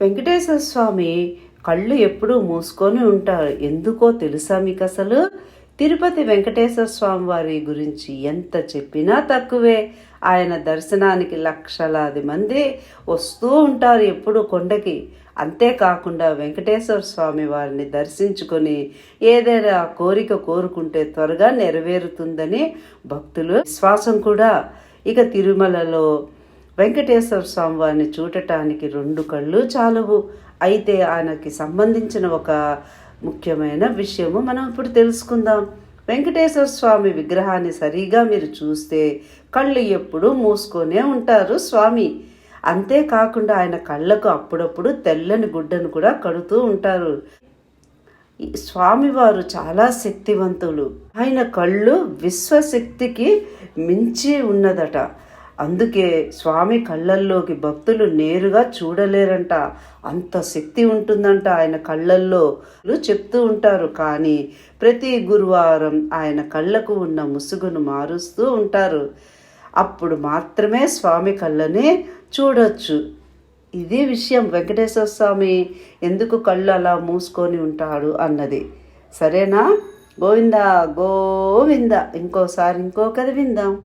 వెంకటేశ్వర స్వామి కళ్ళు ఎప్పుడూ మూసుకొని ఉంటారు. ఎందుకో తెలుసా మీకు అసలు? తిరుపతి వెంకటేశ్వర స్వామి వారి గురించి ఎంత చెప్పినా తక్కువే. ఆయన దర్శనానికి లక్షలాది మంది వస్తూ ఉంటారు ఎప్పుడు కొండకి. అంతేకాకుండా వెంకటేశ్వర స్వామి వారిని దర్శించుకొని ఏదైనా కోరిక కోరుకుంటే త్వరగా నెరవేరుతుందని భక్తులు విశ్వాసం కూడా. ఇక తిరుమలలో వెంకటేశ్వర స్వామి వారిని చూడటానికి రెండు కళ్ళు చాలవు. అయితే ఆయనకి సంబంధించిన ఒక ముఖ్యమైన విషయము మనం ఇప్పుడు తెలుసుకుందాం. వెంకటేశ్వర స్వామి విగ్రహాన్ని సరిగా మీరు చూస్తే కళ్ళు ఎప్పుడూ మూసుకొనే ఉంటారు స్వామి. అంతేకాకుండా ఆయన కళ్ళకు అప్పుడప్పుడు తెల్లని గుడ్డను కూడా కడుతూ ఉంటారు. స్వామివారు చాలా శక్తివంతులు. ఆయన కళ్ళు విశ్వశక్తికి మించి ఉన్నదట. అందుకే స్వామి కళ్ళల్లోకి భక్తులు నేరుగా చూడలేరంట. అంత శక్తి ఉంటుందంట ఆయన కళ్ళల్లో. చెప్తూ ఉంటారు కానీ ప్రతి గురువారం ఆయన కళ్ళకు ఉన్న ముసుగును మారుస్తూ ఉంటారు. అప్పుడు మాత్రమే స్వామి కళ్ళని చూడొచ్చు. ఇదే విషయం వెంకటేశ్వర స్వామి ఎందుకు కళ్ళు అలా మూసుకొని ఉంటాడు అన్నది. సరేనా? గోవిందా గోవింద. ఇంకోసారి ఇంకో కథ విందాం.